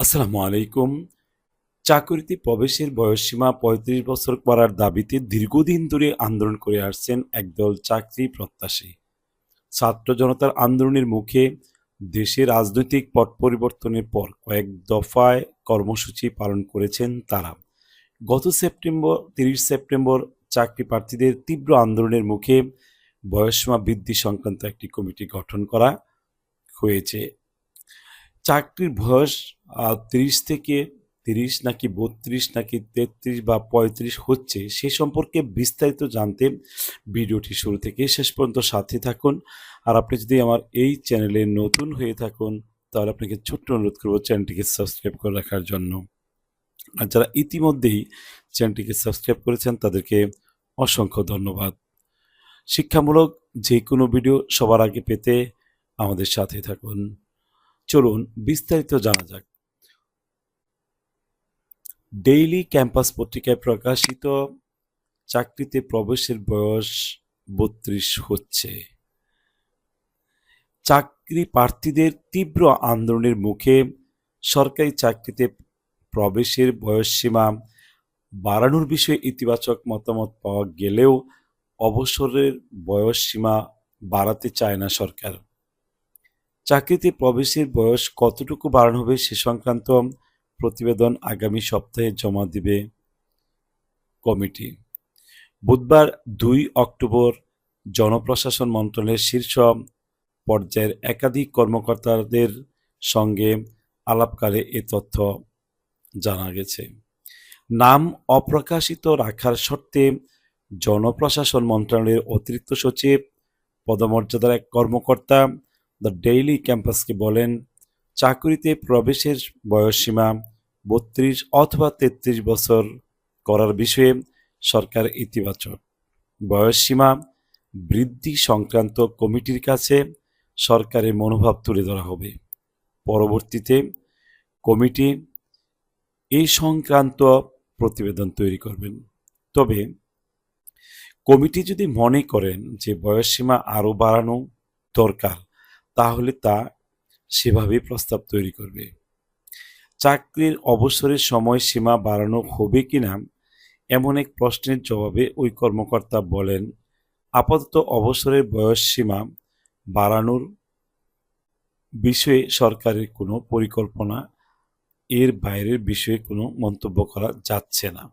আসসালামু আলাইকুম। চাকরিতে প্রবেশের বয়সসীমা পঁয়ত্রিশ বছর করার দাবিতে দীর্ঘদিন ধরে আন্দোলন করে আসছেন একদল চাকরি প্রত্যাশী। ছাত্র জনতার আন্দোলনের মুখে দেশে রাজনৈতিক পট পরিবর্তনের পর কয়েক দফায় কর্মসূচি পালন করেছেন তারা। গত সেপ্টেম্বর, তিরিশ সেপ্টেম্বর চাকরি প্রার্থীদের তীব্র আন্দোলনের মুখে বয়সসীমা বৃদ্ধি সংক্রান্ত একটি কমিটি গঠন করা হয়েছে। চাকরির বয়স তিরিশ থেকে তিরিশ নাকি বত্রিশ নাকি তেত্রিশ বা পঁয়ত্রিশ হচ্ছে, সে সম্পর্কে বিস্তারিত জানতে ভিডিওটি শুরু থেকে শেষ পর্যন্ত সাথে থাকুন। আর আপনি যদি আমার এই চ্যানেলে নতুন হয়ে থাকুন, তাহলে আপনাকে ছোট্ট অনুরোধ করব চ্যানেলটিকে সাবস্ক্রাইব করে রাখার জন্য। আর যারা ইতিমধ্যেই চ্যানেলটিকে সাবস্ক্রাইব করেছেন, তাদেরকে অসংখ্য ধন্যবাদ। শিক্ষামূলক যে কোনো ভিডিও সবার আগে পেতে আমাদের সাথে থাকুন। চলুন বিস্তারিত জানা যাক। ডেইলি ক্যাম্পাস পত্রিকায় প্রকাশিত চাকরিতে প্রবেশের বয়স বত্রিশ হচ্ছে। চাকরি প্রার্থীদের তীব্র আন্দোলনের মুখে সরকারি চাকরিতে প্রবেশের বয়সসীমা বাড়ানোর বিষয়ে ইতিবাচক মতামত পাওয়া গেলেও অবসরের বয়সসীমা বাড়াতে চায় না সরকার। চাকরিতে প্রবেশের বয়স কতটুকু বাড়ানো হবে সে সংক্রান্ত প্রতিবেদন আগামী সপ্তাহে জমা দিবে কমিটি। বুধবার দুই অক্টোবর জনপ্রশাসন মন্ত্রণালয়ের শীর্ষ পর্যায়ের একাধিক কর্মকর্তাদের সঙ্গে আলাপকালে এ তথ্য জানা গেছে। নাম অপ্রকাশিত রাখার শর্তে জনপ্রশাসন মন্ত্রণালয়ের অতিরিক্ত সচিব, পদমর্যাদার এক কর্মকর্তা দ্য ডেইলি ক্যাম্পাসকে বলেন, চাকরিতে প্রবেশের বয়সসীমা বত্রিশ অথবা তেত্রিশ বছর করার বিষয়ে সরকার ইতিবাচক। বয়সসীমা বৃদ্ধি সংক্রান্ত কমিটির কাছে সরকারের মনোভাব তুলে ধরা হবে। পরবর্তীতে কমিটি এই সংক্রান্ত প্রতিবেদন তৈরি করবেন। তবে কমিটি যদি মনে করেন যে বয়সসীমা আরও বাড়ানো দরকার তাহলে তা সেভাবেই প্রস্তাব তৈরি করবে। চাকরির অবসরের সময়সীমা বাড়ানো হবে কি না এমন এক প্রশ্নের জবাবে ওই কর্মকর্তা বলেন, আপাতত অবসরের বয়স সীমা বাড়ানোর বিষয়ে সরকারের কোনো পরিকল্পনা, এর বাইরের বিষয়ে কোনো মন্তব্য করা যাচ্ছে না।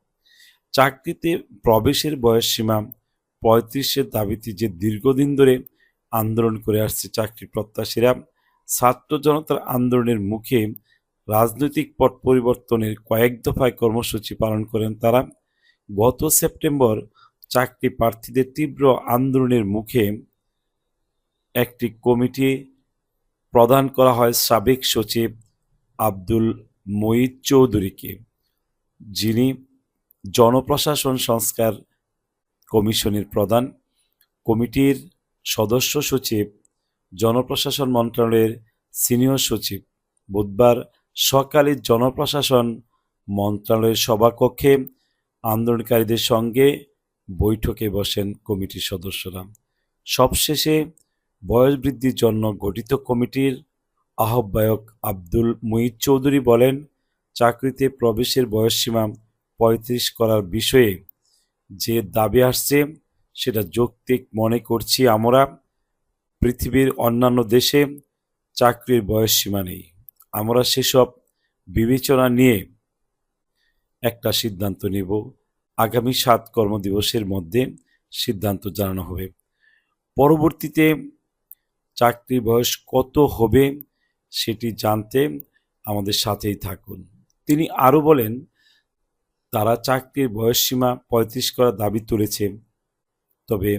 চাকরিতে প্রবেশের বয়সসীমা পঁয়ত্রিশের দাবিতে যে দীর্ঘদিন ধরে আন্দোলন করে আসছে চাকরি প্রত্যাশীরা। ছাত্র জনতার আন্দোলনের মুখে রাজনৈতিক পট পরিবর্তনের কয়েক দফায় কর্মসূচি পালন করেন তারা। গত সেপ্টেম্বর চাকরি প্রার্থীদের তীব্র আন্দোলনের মুখে একটি কমিটি প্রদান করা হয় সাবেক সচিব আব্দুল মঈদ চৌধুরীকে, যিনি জনপ্রশাসন সংস্কার কমিশনের প্রধান। কমিটির সদস্য সচিব, জনপ্রশাসন মন্ত্রণালয়ের সিনিয়র সচিব। বুধবার সকালে জনপ্রশাসন মন্ত্রণালয়ের সভাকক্ষে আন্দোলনকারীদের সঙ্গে বৈঠকে বসেন কমিটির সদস্যরা। সবশেষে বয়স বৃদ্ধির জন্য গঠিত কমিটির আহ্বায়ক আব্দুল মুঈদ চৌধুরী বলেন, চাকরিতে প্রবেশের বয়সসীমা পঁয়ত্রিশ করার বিষয়ে যে দাবি আসছে সেটা যৌক্তিক মনে করছি আমরা। পৃথিবীর অন্যান্য দেশে চাকরির বয়স সীমা নেই। আমরা সেসব বিবেচনা নিয়ে একটা সিদ্ধান্ত নেব। আগামী সাত কর্মদিবসের মধ্যে সিদ্ধান্ত জানানো হবে। পরবর্তীতে চাকরির বয়স কত হবে সেটি জানতে আমাদের সাথেই থাকুন। তিনি আরও বলেন, তারা চাকরির বয়সসীমা পঁয়ত্রিশ করার দাবি তুলেছে। তবে